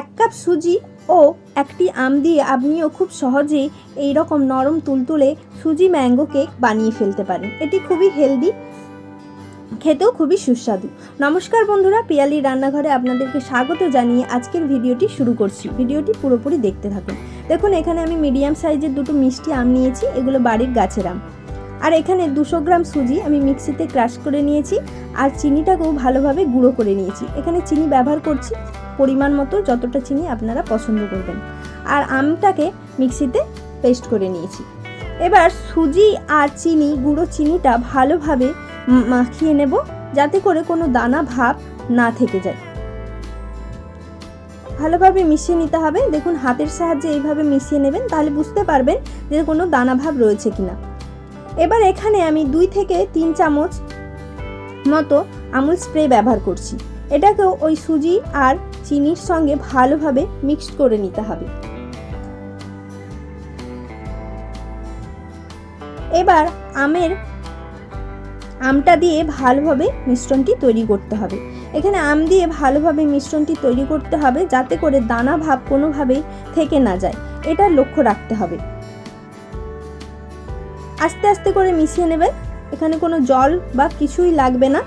এক কাপ সুজি ও একটি আম দিয়ে আপনিও খুব সহজেই এই রকম নরম তুলতুলে সুজি ম্যাঙ্গো কেক বানিয়ে ফেলতে পারেন। এটি খুবই হেলদি খেতেও খুবই সুস্বাদু। নমস্কার বন্ধুরা, পিয়ালি রান্নাঘরে আপনাদেরকে স্বাগত জানিয়ে আজকের ভিডিওটি শুরু করছি। ভিডিওটি পুরোপুরি দেখতে থাকুন। দেখুন, এখানে আমি মিডিয়াম সাইজের দুটো মিষ্টি আম নিয়েছি, এগুলো বাড়ির গাছের আম। আর এখানে দুশো গ্রাম সুজি আমি মিক্সিতে ক্রাশ করে নিয়েছি, আর চিনিটাকেও ভালোভাবে গুঁড়ো করে নিয়েছি। এখানে চিনি ব্যবহার করছি পরিমাণ মতো যতটা চিনি আপনারা পছন্দ করবেন। আর আমটাকে মিক্সিতে পেস্ট করে নিয়েছি। এবার সুজি আর চিনি, গুঁড়ো চিনিটা ভালোভাবে মাখিয়ে নেব, যাতে করে কোনো দানা ভাব না থেকে যায়। ভালোভাবে মিশিয়ে নিতে হবে। দেখুন, হাতের সাহায্যে এইভাবে মিশিয়ে নেবেন, তাহলে বুঝতে পারবেন যে কোনো দানা ভাব রয়েছে কিনা। এবার এখানে আমি দুই থেকে তিন চামচ মতো আমুল স্প্রে ব্যবহার করছি। এটাকেও ওই সুজি আর চিনির সঙ্গে ভালোভাবে মিক্সড করে নিতে হবে। এবার আমের আমটা দিয়ে ভালোভাবে মিশ্রণটি তৈরি করতে হবে। এখানে আম দিয়ে ভালোভাবে মিশ্রণটি তৈরি করতে হবে যাতে করে দানা ভাব কোনোভাবেই থেকে না যায়। এটা লক্ষ্য রাখতে হবে। আস্তে আস্তে করে মিশিয়ে নেবেন। এখানে কোনো জল বা কিছুই লাগবে না।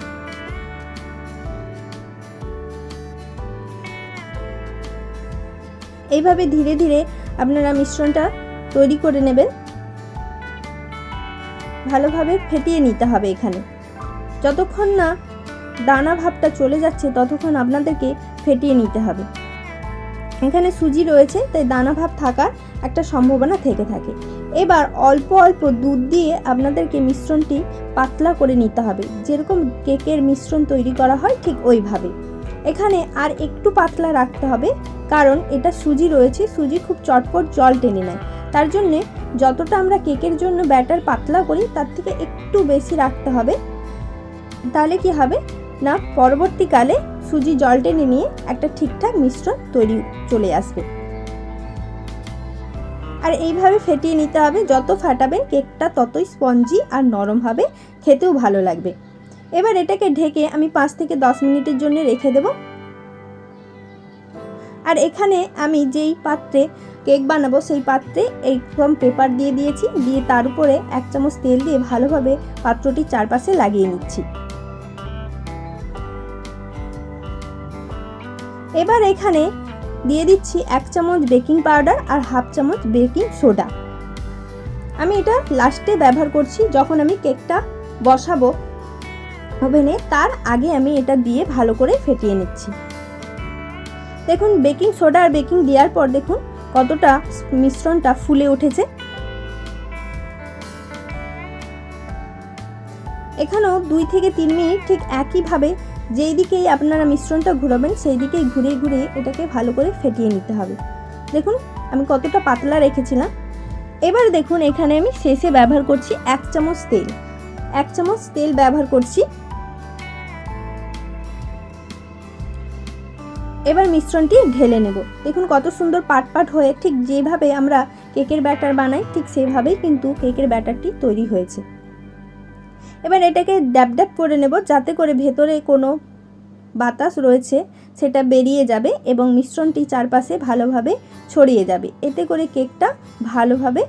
এইভাবে ধীরে ধীরে আপনারা মিশ্রণটা তৈরি করে নেবেন। ভালোভাবে ফেটিয়ে নিতে হবে এখানে। যতক্ষণ না দানা ভাবটা চলে যাচ্ছে, ততক্ষণ আপনাদেরকে ফেটিয়ে নিতে হবে। এখানে সুজি রয়েছে, তাই দানা ভাব থাকার একটা সম্ভাবনা থেকে থাকে। এবার অল্প অল্প দুধ দিয়ে আপনাদেরকে মিশ্রণটি পাতলা করে নিতে হবে। যেরকম কেকের মিশ্রণ তৈরি করা হয়, ঠিক ওইভাবে। এখানে আর একটু পাতলা রাখতে হবে, কারণ এটা সুজি রয়েছে, সুজি খুব চটপট জল টেনে নেয়। তার জন্যে যতটা আমরা কেকের জন্য ব্যাটার পাতলা করি, তার থেকে একটু বেশি রাখতে হবে। তাহলে কি হবে? না, পরবর্তীকালে সুজি জল টেনে নিয়ে একটা ঠিকঠাক মিশ্রণ তৈরি চলে আসবে। আর এইভাবে ফেটিয়ে নিতে হবে, যত ফাটাবেন কেকটা ততই স্পঞ্জি আর নরম হবে, খেতেও ভালো লাগবে। এবার এটাকে ঢেকে আমি পাঁচ থেকে দশ মিনিটের জন্য রেখে দেব। আর এখানে আমি যেই পাত্রে কেক বানাবো, সেই পাত্রে এই এইরকম পেপার দিয়ে দিয়েছি, দিয়ে তার উপরে এক চামচ তেল দিয়ে ভালোভাবে পাত্রটির চারপাশে লাগিয়ে নিচ্ছি। এবার এখানে দিয়ে দিচ্ছি এক চামচ বেকিং পাউডার আর হাফ চামচ বেকিং সোডা। আমি এটা লাস্টে ব্যবহার করছি, যখন আমি কেকটা বসাবো ওভেনে তার আগে আমি এটা দিয়ে ভালো করে ফেটিয়ে নিচ্ছি। দেখুন, বেকিং সোডা আর বেকিং দেওয়ার পর দেখুন কতটা মিশ্রণটা ফুলে উঠেছে। এখানেও দুই থেকে তিন মিনিট ঠিক একইভাবে যেই দিকেই আপনারা মিশ্রণটা ঘুরাবেন, সেই দিকেই ঘুরিয়ে ঘুরিয়ে এটাকে ভালো করে ফেটিয়ে নিতে হবে। দেখুন, আমি কতটা পাতলা রেখেছিলাম। এবার দেখুন, এখানে আমি শেষে ব্যবহার করছি এক চামচ তেল। এক চামচ তেল ব্যবহার করছি এবার মিশ্রণটি ঢেলে নেব। দেখুন কত সুন্দর পাট পাট হয়ে ঠিক যেভাবে আমরা কেকের ব্যাটার বানাই, ঠিক সেভাবেই কিন্তু কেকের ব্যাটারটি তৈরি হয়েছে। এবার এটাকে ড্যাব ড্যাব করে নেব যাতে করে ভেতরে কোনো বাতাস রয়েছে, সেটা বেরিয়ে যাবে এবং মিশ্রণটি চারপাশে ভালোভাবে ছড়িয়ে যাবে। এতে করে কেকটা ভালোভাবে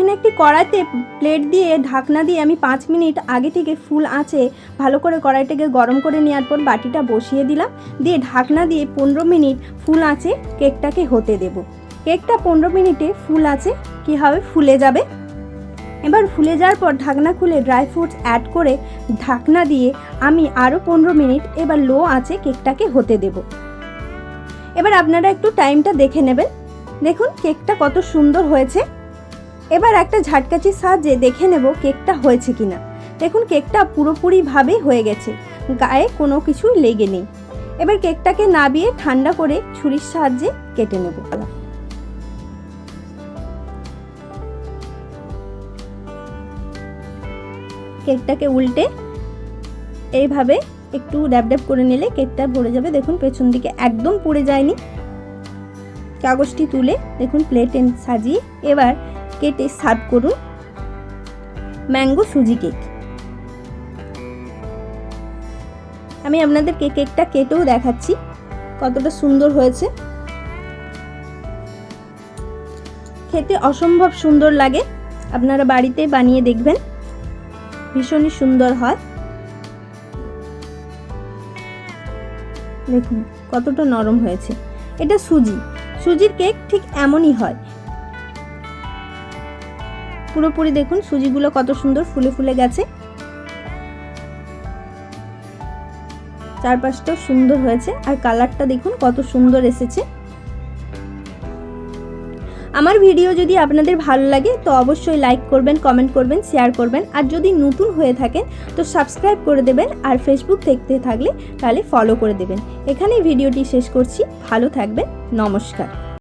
এখানে একটি কড়াইতে প্লেট দিয়ে ঢাকনা দিয়ে আমি পাঁচ মিনিট আগে থেকে ফুল আঁচে ভালো করে কড়াইটাকে গরম করে নেওয়ার পর বাটিটা বসিয়ে দিলাম। দিয়ে ঢাকনা দিয়ে পনেরো মিনিট ফুল আঁচে কেকটাকে হতে দেব। কেকটা পনেরো মিনিটে ফুল আছে কী হবে ফুলে যাবে? এবার ফুলে যাওয়ার পর ঢাকনা খুলে ড্রাই ফ্রুটস অ্যাড করে ঢাকনা দিয়ে আমি আরও পনেরো মিনিট এবার লো আছে কেকটাকে হতে দেব। এবার আপনারা একটু টাইমটা দেখে নেবেন। দেখুন, কেকটা কত সুন্দর হয়েছে। এবার একটা ঝাটকাচির সাহায্যে দেখে নেব কেকটা হয়েছে কিনা। দেখুন, কেকটা পুরোপুরিভাবে হয়ে গেছে। গায়ে কোনো কিছুই লেগে নেই। এবার কেকটাকে নাবিয়ে ঠান্ডা করে ছুরির সাহায্যে কেটে নেব। কেকটাকে উল্টে এইভাবে একটু ড্যাব ড্যাব করে নিলে কেকটা ভরে যাবে। দেখুন, পেছন দিকে একদম পড়ে যায়নি। কাগজটি তুলে দেখুন, প্লেটে সাজিয়ে এবার কেটে সার্ভ করুন। ম্যাঙ্গো সুজি কেক। আমি আপনাদেরকে কেকটা কেটেও দেখাচ্ছি, কতটা সুন্দর হয়েছে। খেতে অসম্ভব সুন্দর লাগে, আপনারা বাড়িতে বানিয়ে দেখবেন, ভীষণই সুন্দর হয়। দেখুন, কতটা নরম হয়েছে। এটা সুজি, সুজির কেক ঠিক এমনই হয় পুরোপুরি দেখুন সুজিগুলো কত সুন্দর ফুলে ফুলে গেছে। চারপাশটাও সুন্দর হয়েছে আর কালারটা দেখুন কত সুন্দর এসেছে। আমার ভিডিও যদি আপনাদের ভালো লাগে তো অবশ্যই লাইক করবেন, কমেন্ট করবেন, শেয়ার করবেন আর যদি নতুন হয়ে থাকেন তো সাবস্ক্রাইব করে দেবেন আর ফেসবুক দেখতে থাকলে তাহলে ফলো করে দেবেন। এখানেই ভিডিওটি শেষ করছি, ভালো থাকবেন, নমস্কার।